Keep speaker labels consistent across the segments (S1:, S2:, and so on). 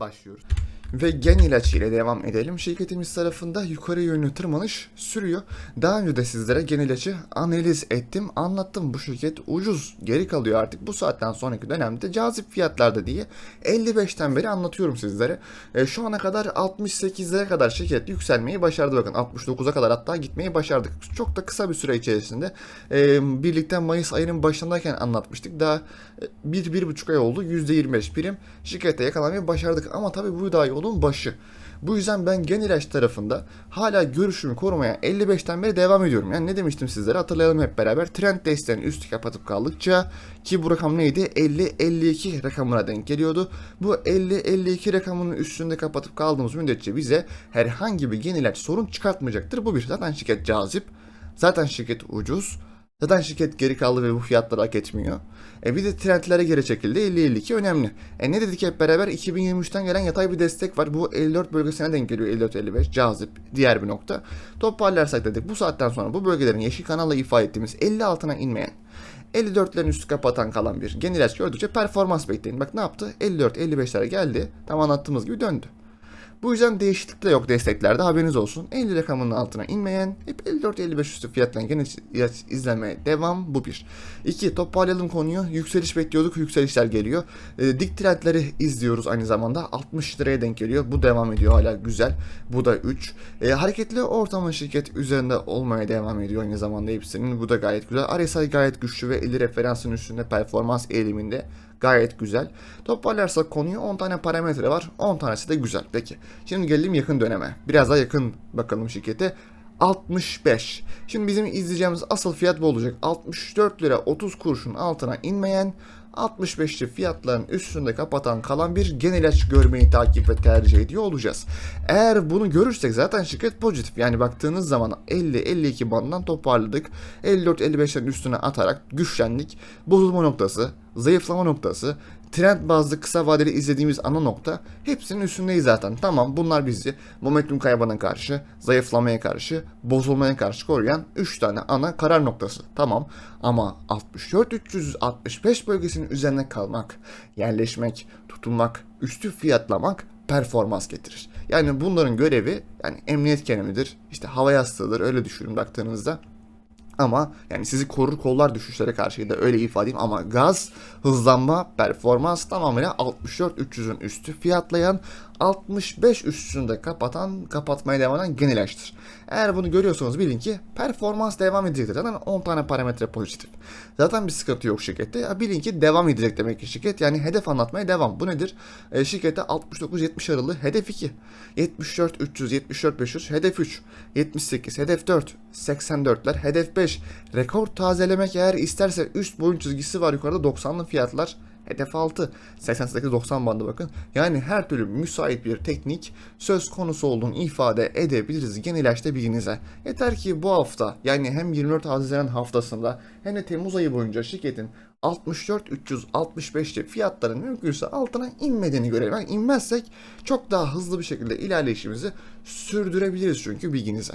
S1: başlıyoruz. Ve gen ilaç ile devam edelim. Şirketimiz tarafında yukarı yönlü tırmanış sürüyor. Daha önce de sizlere gen ilacı analiz ettim, anlattım. Bu şirket ucuz, geri kalıyor artık bu saatten sonraki dönemde cazip fiyatlarda diye 55'ten beri anlatıyorum sizlere. E, şu ana kadar 68'lere kadar şirket yükselmeyi başardı bakın. 69'a kadar hatta gitmeyi başardık. Çok da kısa bir süre içerisinde. E, birlikte Mayıs ayının başındayken anlatmıştık. Daha 1-1,5 ay oldu. %25 prim şirkete yakalamayı başardık. Ama tabii bu da yolun başı. Bu yüzden ben gen ilaç tarafında hala görüşümü korumaya 55'ten beri devam ediyorum. Yani ne demiştim sizlere hatırlayalım hep beraber. Trend desteğinin üstü kapatıp kaldıkça ki bu rakam neydi? 50-52 rakamına denk geliyordu. Bu 50-52 rakamının üstünde kapatıp kaldığımız müddetçe bize herhangi bir gen sorun çıkartmayacaktır. Bu bir zaten şirket cazip. Zaten şirket ucuz. Zaten şirket geri kaldı ve bu fiyatları hak etmiyor. E bir de trendlere geri çekildi. 50-52 önemli. E ne dedik hep beraber? 2023'ten gelen yatay bir destek var. Bu 54 bölgesine denk geliyor. 54-55 cazip. Diğer bir nokta. Toparlarsak dedik bu saatten sonra bu bölgelerin yeşil kanalla ifade ettiğimiz 50 altına inmeyen 54'lerin üstü kapatan kalan bir gen ilaç gördükçe performans bekleyin. Bak ne yaptı? 54-55'lere geldi. Tam anlattığımız gibi döndü. Bu yüzden değişiklik de yok desteklerde haberiniz olsun. 50 rakamının altına inmeyen hep 54-55 üstü fiyattan gene izlemeye devam bu bir. İki toparlayalım konuyu. Yükseliş bekliyorduk. Yükselişler geliyor. E, dik trendleri izliyoruz aynı zamanda. 60 liraya denk geliyor. Bu devam ediyor hala güzel. Bu da 3. E, hareketli ortamın şirket üzerinde olmaya devam ediyor aynı zamanda hepsinin. Bu da gayet güzel. RSI gayet güçlü ve 50 referansın üstünde performans eğiliminde gayet güzel. Toparlarsak konuyu 10 tane parametre var. 10 tanesi de güzel. Peki. Şimdi gelelim yakın döneme. Biraz daha yakın bakalım şirkete. 65. Şimdi bizim izleyeceğimiz asıl fiyat bu olacak. 64 lira 30 kuruşun altına inmeyen 65'li fiyatların üstünde kapatan kalan bir gen ilaç görmeyi takip ve tercih ediyor olacağız. Eğer bunu görürsek zaten şirket pozitif. Yani baktığınız zaman 50-52 bandından toparladık. 54-55'lerin üstüne atarak güçlendik. Bozulma noktası, zayıflama noktası, trend bazlı kısa vadeli izlediğimiz ana nokta hepsinin üstündeyiz zaten. Tamam bunlar bizi momentum kaybına karşı, zayıflamaya karşı, bozulmaya karşı koruyan 3 tane ana karar noktası. Tamam ama 64-365 bölgesinin üzerine kalmak, yerleşmek, tutunmak, üstü fiyatlamak performans getirir. Yani bunların görevi yani emniyet kenemidir, işte hava yastığıdır öyle düşünün baktığınızda. Ama yani sizi korur kollar düşüşlere karşı da öyle ifade edeyim ama gaz, hızlanma, performans tamamıyla 64-300'ün üstü fiyatlayan 65 üstünde kapatan, kapatmaya devam eden gen ilaçtır. Eğer bunu görüyorsanız bilin ki performans devam edecektir. Zaten 10 tane parametre pozitif. Zaten bir sıkıntı yok şirkette. Ya bilin ki devam edecek demek ki şirket. Yani hedef anlatmaya devam. Bu nedir? E, şirkette 69-70 aralığı hedef 2. 74-300, 74-500 hedef 3. 78 hedef 4. 84'ler hedef 5. Rekor tazelemek eğer isterse üst boyun çizgisi var yukarıda 90'lı fiyatlar. Hedef 6. 88-90 bandı bakın. Yani her türlü müsait bir teknik söz konusu olduğunu ifade edebiliriz gen ilaçta bilginize. Yeter ki bu hafta yani hem 24 Haziran haftasında hem de Temmuz ayı boyunca şirketin 64-365'te fiyatların mümkünse altına inmediğini görelim. Yani inmezsek çok daha hızlı bir şekilde ilerleyişimizi sürdürebiliriz çünkü bilginize.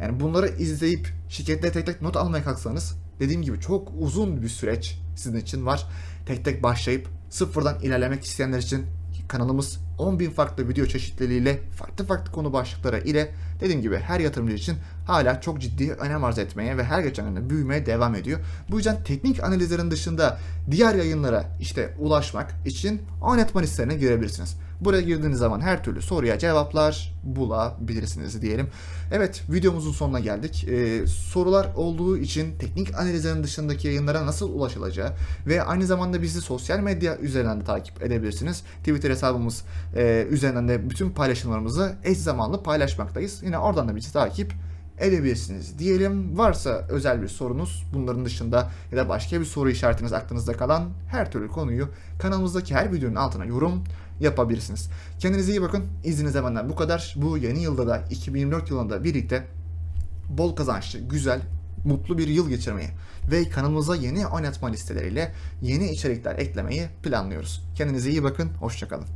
S1: Yani bunları izleyip şirketle tek tek not almaya kalksanız dediğim gibi çok uzun bir süreç sizin için var. Tek tek başlayıp sıfırdan ilerlemek isteyenler için kanalımız 10.000 farklı video çeşitliliğiyle farklı farklı konu başlıkları ile dediğim gibi her yatırımcı için hala çok ciddi önem arz etmeye ve her geçen gün büyümeye devam ediyor. Bu yüzden teknik analizlerin dışında diğer yayınlara işte ulaşmak için Anetman listesine girebilirsiniz. Buraya girdiğiniz zaman her türlü soruya cevaplar bulabilirsiniz diyelim. Evet videomuzun sonuna geldik. Ee, sorular olduğu için teknik analizlerin dışındaki yayınlara nasıl ulaşılacağı ve aynı zamanda bizi sosyal medya üzerinden de takip edebilirsiniz. Twitter hesabımız e, üzerinden de bütün paylaşımlarımızı eş zamanlı paylaşmaktayız. Yine oradan da bizi takip edebilirsiniz diyelim. Varsa özel bir sorunuz bunların dışında ya da başka bir soru işaretiniz aklınızda kalan her türlü konuyu kanalımızdaki her videonun altına yorum yapabilirsiniz. Kendinize iyi bakın. İzninize benden bu kadar. Bu yeni yılda da 2024 yılında birlikte bol kazançlı, güzel, mutlu bir yıl geçirmeyi ve kanalımıza yeni oynatma listeleriyle yeni içerikler eklemeyi planlıyoruz. Kendinize iyi bakın. Hoşçakalın.